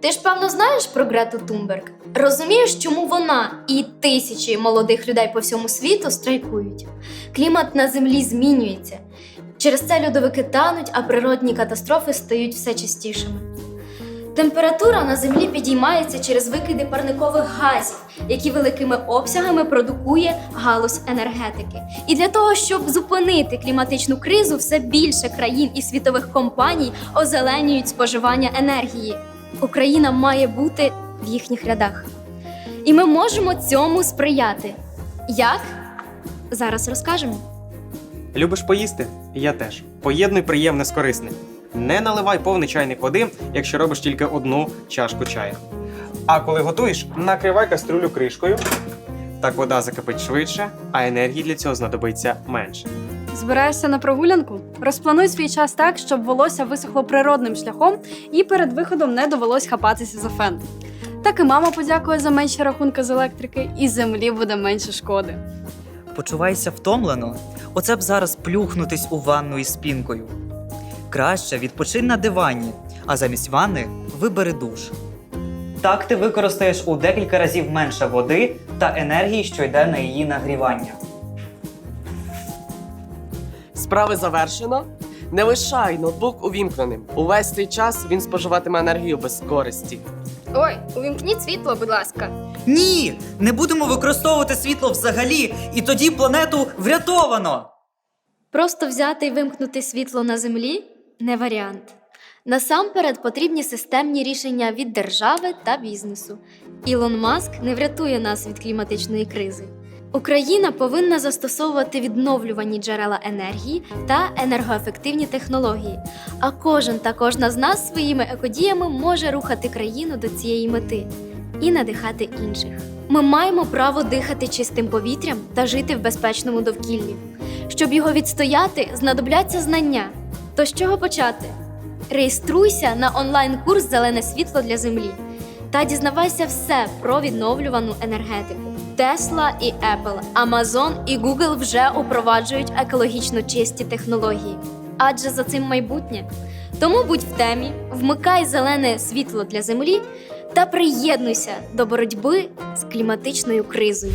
Ти ж певно знаєш про Грету Тумберг? Розумієш, чому вона і тисячі молодих людей по всьому світу страйкують? Клімат на землі змінюється. Через це льодовики тануть, а природні катастрофи стають все частішими. Температура на землі підіймається через викиди парникових газів, які великими обсягами продукує галузь енергетики. І для того, щоб зупинити кліматичну кризу, все більше країн і світових компаній озеленюють споживання енергії. Україна має бути в їхніх рядах. І ми можемо цьому сприяти. Як? Зараз розкажемо. Любиш поїсти? Я теж. Поєднуй приємне з корисним. Не наливай повний чайник води, якщо робиш тільки одну чашку чаю. А коли готуєш, накривай каструлю кришкою. Так вода закипить швидше, а енергії для цього знадобиться менше. Збираєшся на прогулянку? Розплануй свій час так, щоб волосся висохло природним шляхом і перед виходом не довелось хапатися за фен. Так і мама подякує за менші рахунки з електрики, і землі буде менше шкоди. Почувайся втомлено. Оце б зараз плюхнутись у ванну із пінкою. Краще відпочинь на дивані, а замість ванни вибери душ. Так ти використаєш у декілька разів менше води та енергії, що йде на її нагрівання. Справи завершено. Не лишай ноутбук увімкненим. Увесь цей час він споживатиме енергію без користі. Ой, увімкніть світло, будь ласка. Ні! Не будемо використовувати світло взагалі, і тоді планету врятовано! Просто взяти і вимкнути світло на землі не варіант. Насамперед потрібні системні рішення від держави та бізнесу. Ілон Маск не врятує нас від кліматичної кризи. Україна повинна застосовувати відновлювані джерела енергії та енергоефективні технології. А кожен та кожна з нас своїми екодіями може рухати країну до цієї мети і надихати інших. Ми маємо право дихати чистим повітрям та жити в безпечному довкіллі. Щоб його відстояти, знадобляться знання. То з чого почати? Реєструйся на онлайн-курс Зелене світло для землі та дізнавайся все про відновлювану енергетику. Tesla і Apple, Amazon і Google вже упроваджують екологічно чисті технології, адже за цим майбутнє. Тому будь в темі, вмикай зелене світло для землі та приєднуйся до боротьби з кліматичною кризою.